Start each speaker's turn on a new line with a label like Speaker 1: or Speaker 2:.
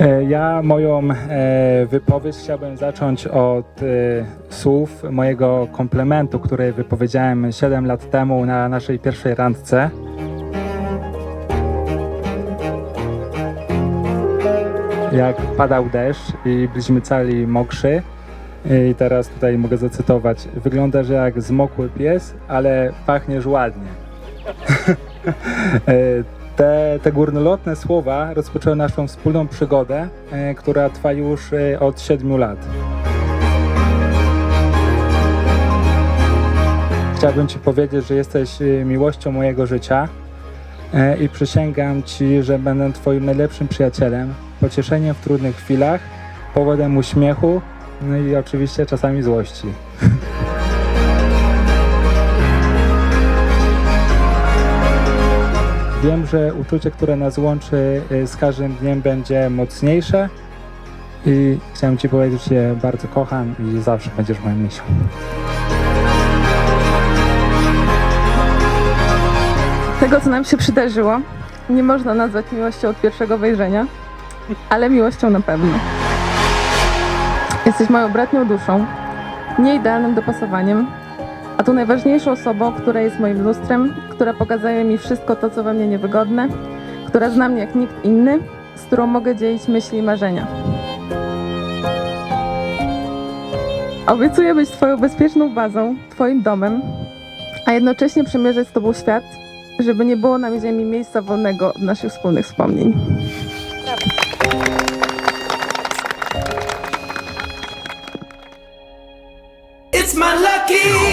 Speaker 1: E, Ja moją e, wypowiedź chciałbym zacząć od e, słów mojego komplementu, który wypowiedziałem 7 lat temu na naszej pierwszej randce. Jak padał deszcz i byliśmy cali mokrzy. I teraz tutaj mogę zacytować. Wyglądasz jak zmokły pies, ale pachniesz ładnie. E, te, te górnolotne słowa rozpoczęły naszą wspólną przygodę, e, która trwa już e, od 7 lat. Chciałbym Ci powiedzieć, że jesteś e, miłością mojego życia e, i przysięgam Ci, że będę Twoim najlepszym przyjacielem, pocieszeniem w trudnych chwilach, powodem uśmiechu, no i oczywiście czasami złości. Wiem, że uczucie, które nas łączy y, z każdym dniem będzie mocniejsze i chciałem Ci powiedzieć, że bardzo kocham i zawsze będziesz moją misią.
Speaker 2: Tego, co nam się przydarzyło, nie można nazwać miłością od pierwszego wejrzenia, ale miłością na pewno. Jesteś moją bratnią duszą, nieidealnym dopasowaniem, a tu najważniejszą osobą, która jest moim lustrem, która pokazuje mi wszystko to, co we mnie niewygodne, która zna mnie jak nikt inny, z którą mogę dzielić myśli i marzenia. Obiecuję być Twoją bezpieczną bazą, Twoim domem, a jednocześnie przemierzać z Tobą świat, żeby nie było na ziemi miejsca wolnego od naszych wspólnych wspomnień.
Speaker 3: It's my lucky